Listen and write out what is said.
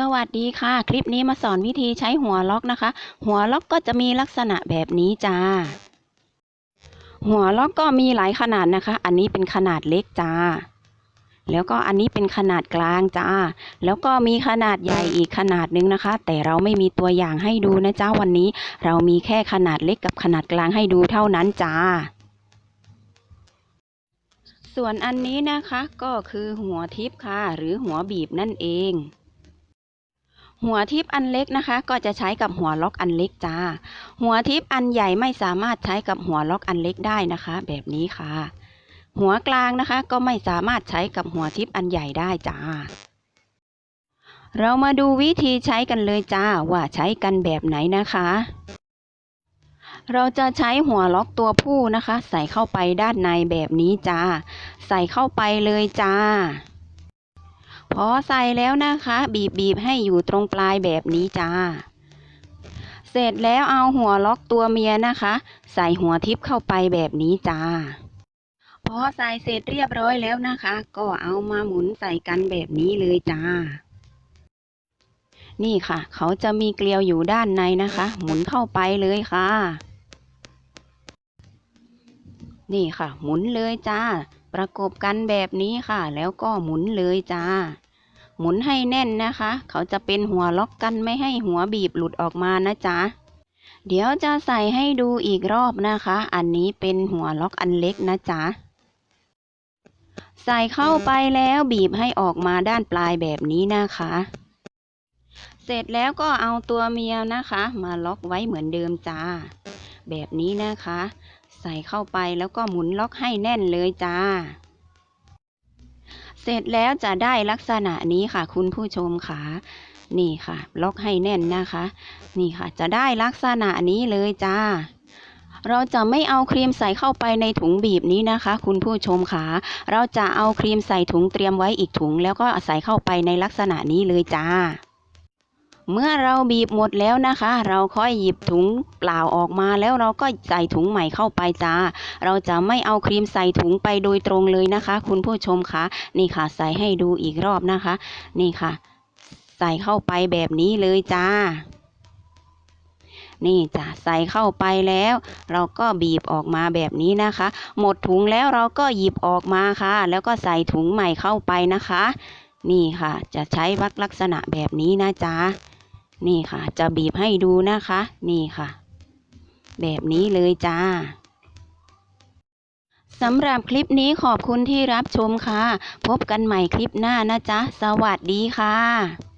สวัสดีค่ะ คลิปนี้มาสอนวิธีใช้หัวล็อกนะคะ หัวล็อกก็จะมีลักษณะแบบนี้จ้า หัวล็อกก็มีหลายขนาดนะคะ อันนี้เป็นขนาดเล็กจ้า แล้วก็อันนี้เป็นขนาดกลางจ้า แล้วก็มีขนาดใหญ่อีกขนาดหนึงนะคะ แต่เราไม่มีตัวอย่างให้ดูนะจ้าวันนี้ เรามีแค่ขนาดเล็กกับขนาดกลางให้ดูเท่านั้นจ้าส่วนอันนี้นะคะก็คือหัวทิปค่ะ หรือหัวบีบนั่นเอง หัวทิปอันเล็กนะคะ ก็จะใช้กับหัวล็อกอันเล็กจ้า หัวทิปอันใหญ่ไม่สามารถใช้กับหัวล็อกอันเล็กได้นะคะ แบบนี้ค่ะ หัวกลางนะคะก็ไม่สามารถใช้กับหัวทิปอันใหญ่ได้จ้า เรามาดูวิธีใช้กันเลยจ้าว่าใช้กันแบบไหนนะคะเราจะใช้หัวล็อกตัวผู้นะคะ ใส่เข้าไปด้านในแบบนี้จ้า ใส่เข้าไปเลยจ้า พอใส่แล้วนะคะ บีบบีบให้อยู่ตรงปลายแบบนี้จ้า เสร็จแล้วเอาหัวล็อกตัวเมียนะคะ ใส่หัวทิปเข้าไปแบบนี้จ้า พอใส่เสร็จเรียบร้อยแล้วนะคะ ก็เอามาหมุนใส่กันแบบนี้เลยจ้า นี่ค่ะ เขาจะมีเกลียวอยู่ด้านในนะคะ หมุนเข้าไปเลยค่ะ นี่ค่ะ หมุนเลยจ้าประกบกันแบบนี้ค่ะ แล้วก็หมุนเลยจ้า หมุนให้แน่นนะคะ เขาจะเป็นหัวล็อกกันไม่ให้หัวบีบหลุดออกมานะจ๊ะ เดี๋ยวจะใส่ให้ดูอีกรอบนะคะ อันนี้เป็นหัวล็อกอันเล็กนะจ๊ะ ใส่เข้าไปแล้วบีบให้ออกมาด้านปลายแบบนี้นะคะ เสร็จแล้วก็เอาตัวเมียนะคะ มาล็อกไว้เหมือนเดิมจ้า แบบนี้นะคะ ใส่เข้าไปแล้วก็หมุนล็อกให้แน่นเลยจ้า เสร็จแล้วจะได้ลักษณะนี้ค่ะ คุณผู้ชมค่ะนี่ค่ะล็อกให้แน่นนะคะ นี่ค่ะ จะได้ลักษณะนี้เลยจ้า เราจะไม่เอาครีมใส่เข้าไปในถุงบีบนี้นะคะ คุณผู้ชมค่ะเราจะเอาครีมใส่ถุงเตรียมไว้อีกถุง แล้วก็ใส่เข้าไปในลักษณะนี้เลยจ้า เมื่อเราบีบหมดแล้วนะคะ เราค่อยหยิบถุงเปล่าออกมาแล้วเราก็ใส่ถุงใหม่เข้าไปจ้า เราจะไม่เอาครีมใส่ถุงไปโดยตรงเลยนะคะ คุณผู้ชมคะนี่ค่ะ ใส่ให้ดูอีกรอบนะคะ นี่ค่ะ ใส่เข้าไปแบบนี้เลยจ้า นี่จ้ะใส่เข้าไปแล้ว เราก็บีบออกมาแบบนี้นะคะ หมดถุงแล้วเราก็หยิบออกมาค่ะ แล้วก็ใส่ถุงใหม่เข้าไปนะคะ นี่ค่ะ จะใช้วักลักษณะแบบนี้นะจ๊ะ นี่ค่ะ จะบีบให้ดูนะคะ นี่ค่ะ แบบนี้เลยจ้าสำหรับคลิปนี้ขอบคุณที่รับชมค่ะ พบกันใหม่คลิปหน้านะจ๊ะ สวัสดีค่ะ